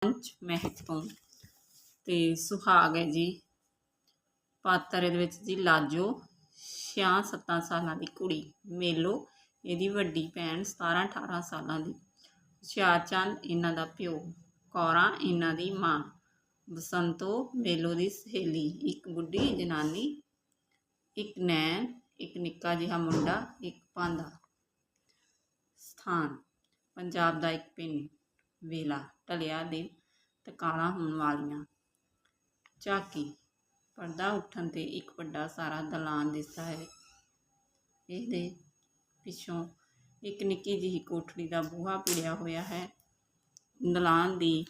ਪੰਚ ਮਹਿਕ ਤੋਂ। ਤੇ ਸੁਹਾਗ ਹੈ ਜੀ। ਪਾਤਰ ਇਹਦੇ ਵਿੱਚ ਜੀ, ਲਾਜੋ 6-7 ਸਾਲਾਂ ਦੀ ਕੁੜੀ। ਮੇਲੋ, ਇਹਦੀ ਵੱਡੀ ਭੈਣ 17-18 ਸਾਲਾਂ ਦੀ। ਹੁਸ਼ਿਆਰਚੰਦ ਇਹਨਾਂ ਦਾ ਪਿਓ। ਕੌਰਾਂ, ਇਹਨਾਂ ਦੀ ਮਾਂ। ਬਸੰਤੋ, ਮੇਲੋ ਦੀ ਸਹੇਲੀ। ਇੱਕ ਬੁੱਢੀ, ਜਨਾਨੀ। ਇੱਕ ਨੈਣ, ਇੱਕ ਨਿੱਕਾ ਜਿਹਾ ਮੁੰਡਾ, ਇੱਕ ਪਾਂਦਾ ਸਥਾਨ, ਪੰਜਾਬ ਦਾ ਇੱਕ ਪਿੰਡ। ਵੇਲਾ ਢਲਿਆ ਦੇ ਤਕਾਲਾਂ ਹੋਣ ਵਾਲੀਆਂ। ਝਾਕੀ, ਪਰਦਾ ਉੱਠਣ ਤੇ ਇੱਕ ਵੱਡਾ ਸਾਰਾ ਦਲਾਨ ਦਿਸਦਾ ਹੈ। ਇਹਦੇ ਪਿੱਛੋਂ ਇੱਕ ਨਿੱਕੀ ਜਿਹੀ ਕੋਠੜੀ ਦਾ ਬੂਹਾ ਪਿੜਿਆ ਹੋਇਆ ਹੈ। ਦਲਾਨ ਦੀ,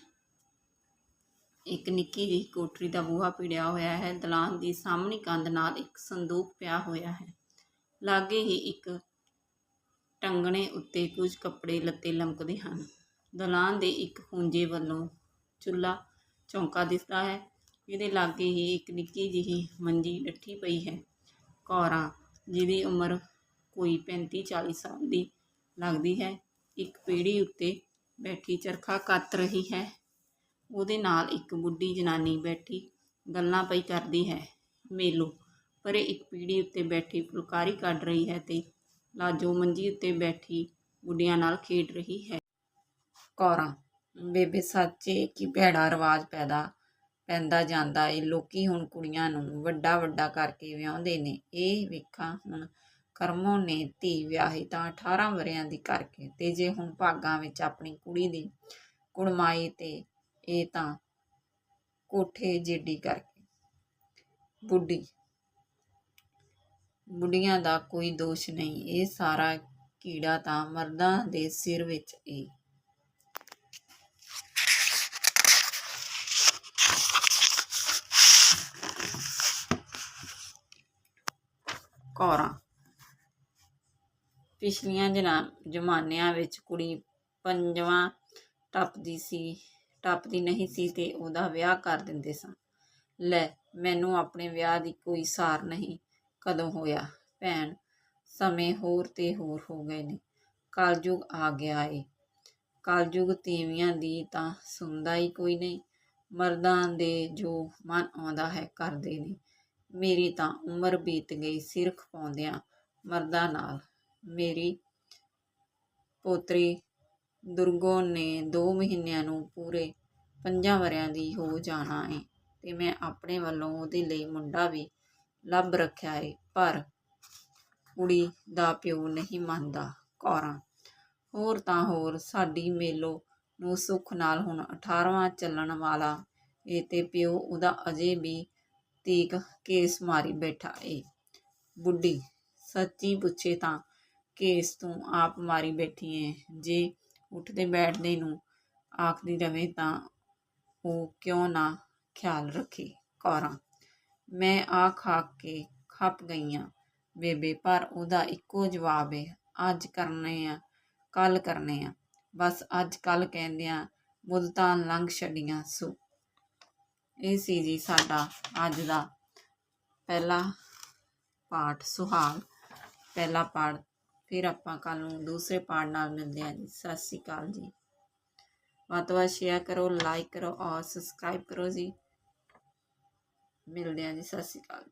ਇੱਕ ਨਿੱਕੀ ਜਿਹੀ ਕੋਠੜੀ ਦਾ ਬੂਹਾ ਪਿੜਿਆ ਹੋਇਆ ਹੈ। ਦਲਾਨ ਦੀ ਸਾਹਮਣੀ ਕੰਧ ਨਾਲ ਇੱਕ ਸੰਦੂਕ ਪਿਆ ਹੋਇਆ ਹੈ। ਲਾਗੇ ਹੀ ਇੱਕ ਟੰਗਣੇ ਉੱਤੇ ਕੁਝ ਕੱਪੜੇ ਲੱਤੇ ਲਮਕਦੇ ਹਨ। ਦਲਾਨ ਦੇ ਇੱਕ ਖੂੰਜੇ ਵੱਲੋਂ ਚੁੱਲ੍ਹਾ ਚੌਂਕਾ ਦਿਸਦਾ ਹੈ। ਇਹਦੇ ਲਾਗੇ ਹੀ ਇੱਕ ਨਿੱਕੀ ਜਿਹੀ ਮੰਜੀ ਡੱਠੀ ਪਈ ਹੈ। ਕੌਰਾਂ, ਜਿਹਦੀ ਉਮਰ ਕੋਈ 35 40 ਸਾਲ ਦੀ ਲੱਗਦੀ ਹੈ, ਇੱਕ ਪੀੜੀ ਉੱਤੇ ਬੈਠੀ ਚਰਖਾ ਕੱਤ ਰਹੀ ਹੈ। ਉਹਦੇ ਨਾਲ ਇੱਕ ਬੁੱਢੀ ਜਨਾਨੀ ਬੈਠੀ ਗੱਲਾਂ ਪਈ ਕਰਦੀ ਹੈ। ਮੇਲੋ, ਪਰੇ ਇੱਕ ਪੀੜੀ ਉੱਤੇ ਬੈਠੀ ਫੁਲਕਾਰੀ ਕੱਢ ਰਹੀ ਹੈ ਤੇ ਲਾਜੋ ਮੰਜੀ ਉੱਤੇ ਬੈਠੀ ਗੁੱਡੀਆਂ ਨਾਲ ਖੇਡ ਰਹੀ ਹੈ। ਕੌਰਾਂ ਬੇਬੇ ਸੱਚ ਏ ਕਿ ਭੈੜਾ ਰਿਵਾਜ ਪੈਦਾ ਪੈਂਦਾ ਜਾਂਦਾ ਏ। ਲੋਕੀ ਹੁਣ ਕੁੜੀਆਂ ਨੂੰ ਵੱਡਾ ਵੱਡਾ ਕਰਕੇ ਵਿਆਹੁੰਦੇ ਨੇ। ਇਹ ਵੇਖਾਂ ਹੁਣ ਕਰਮੋ ਨੇ ਧੀ ਵਿਆਹੀ ਤਾਂ 18 ਵਰਿਆਂ ਦੀ ਕਰਕੇ ਤੇ ਜੇ ਹੁਣ ਭਾਗਾਂ ਵਿੱਚ ਆਪਣੀ ਕੁੜੀ ਦੀ ਕੁੜਮਾਈ ਤੇ ਇਹ ਤਾਂ ਕੋਠੇ ਜੇਡੀ ਕਰਕੇ। ਬੁੱਢੀ। ਬੁੱਢੀਆਂ ਦਾ ਕੋਈ ਦੋਸ਼ ਨਹੀਂ। ਇਹ ਸਾਰਾ ਕੀੜਾ ਤਾਂ ਮਰਦਾਂ ਦੇ ਸਿਰ ਵਿੱਚ ਏ। ਕੌਰਾਂ ਪਿਛਲੀਆਂ ਜਨਾ, ਜ਼ਮਾਨਿਆਂ ਵਿੱਚ ਕੁੜੀ ਪੰਜਵਾਂ ਟੱਪਦੀ ਸੀ, ਟੱਪਦੀ ਨਹੀਂ ਸੀ ਤੇ ਉਹਦਾ ਵਿਆਹ ਕਰ ਦਿੰਦੇ ਸਨ ਲੈ, ਮੈਨੂੰ ਆਪਣੇ ਵਿਆਹ ਦੀ ਕੋਈ ਸਾਰ ਨਹੀਂ, ਕਦੋਂ ਹੋਇਆ? ਭੈਣ, ਸਮੇਂ ਹੋਰ ਤੇ ਹੋਰ ਹੋ ਗਏ ਨੇ। ਕਲਯੁਗ ਆ ਗਿਆ ਏ। ਕਲਯੁਗ ਤੀਵੀਆਂ ਦੀ ਤਾਂ ਸੁਣਦਾ ਹੀ ਕੋਈ ਨਹੀਂ। ਮਰਦਾਂ ਦੇ ਜੋ ਮਨ ਆਉਂਦਾ ਹੈ, ਕਰਦੇ ਨੇ। ਮੇਰੀ ਤਾਂ ਉਮਰ ਬੀਤ ਗਈ ਸਿਰ ਖਪਾਉਂਦਿਆਂ ਮਰਦਾਂ ਨਾਲ। ਮੇਰੀ ਪੋਤਰੀ ਦੁਰਗੋ ਨੇ 2 ਮਹੀਨਿਆਂ ਨੂੰ ਪੂਰੇ ਪੰਜਾਂ ਵਰਿਆਂ ਦੀ ਹੋ ਜਾਣਾ ਏ ਤੇ ਮੈਂ ਆਪਣੇ ਵੱਲੋਂ ਉਹਦੇ ਲਈ ਮੁੰਡਾ ਵੀ ਲੱਭ ਰੱਖਿਆ ਏ, ਪਰ ਕੁੜੀ ਦਾ ਪਿਓ ਨਹੀਂ ਮੰਨਦਾ ਕੌਰਾਂ। ਹੋਰ ਤਾਂ ਹੋਰ, ਸਾਡੀ ਮੇਲੋ ਨੂੰ ਸੁੱਖ ਨਾਲ ਹੁਣ 18ਵਾਂ ਚੱਲਣ ਵਾਲਾ ਏ ਤੇ ਪਿਓ ਉਹਦਾ ਅਜੇ ਵੀ ਤੀਕ ਕੇਸ ਮਾਰੀ ਬੈਠਾ ਏ। ਬੁੱਢੀ, ਸੱਚੀ ਪੁੱਛੇ ਤਾਂ ਕੇਸ ਤੂੰ ਆਪ ਮਾਰੀ ਬੈਠੀ ਏ। ਜੇ ਉੱਠਦੇ ਬੈਠਦੇ ਨੂੰ ਆਖਦੀ ਰਵੇ ਤਾਂ ਉਹ ਕਿਉਂ ਨਾ ਖਿਆਲ ਰੱਖੇ ਕੌਰਾਂ। ਮੈਂ ਆ ਖਾ ਕੇ ਖੱਪ ਗਈਆਂ। ਬੇਬੇ, ਪਰ ਉਹਦਾ ਇੱਕੋ ਜਵਾਬ ਏ, ਅੱਜ ਕਰਨੇ ਆ ਕੱਲ ਕਰਨੇ ਆ। ਬਸ ਅੱਜ ਕੱਲ ਕਹਿੰਦਿਆਂ ਮੁੱਦਤਾਂ ਲੰਘ ਛੱਡੀਆਂ ਸੋ ਇਹ ਸੀ ਜੀ ਸਾਡਾ ਅੱਜ ਦਾ ਪਹਿਲਾ ਪਾਠ ਸੁਹਾਗ। ਪਹਿਲਾ ਪਾਠ, ਫਿਰ ਆਪਾਂ ਕੱਲ ਨੂੰ ਦੂਸਰੇ ਪਾਠ ਨਾਲ ਮਿਲਦੇ ਹਾਂ ਜੀ। ਸਤਿ ਸ਼੍ਰੀ ਅਕਾਲ ਜੀ। ਵੱਧ ਤੋਂ ਵੱਧ ਸ਼ੇਅਰ ਕਰੋ ਲਾਈਕ ਕਰੋ ਔਰ ਸਬਸਕ੍ਰਾਈਬ ਕਰੋ ਜੀ। ਮਿਲਦੇ ਹਾਂ ਜੀ। ਸਤਿ ਸ਼੍ਰੀ ਅਕਾਲ।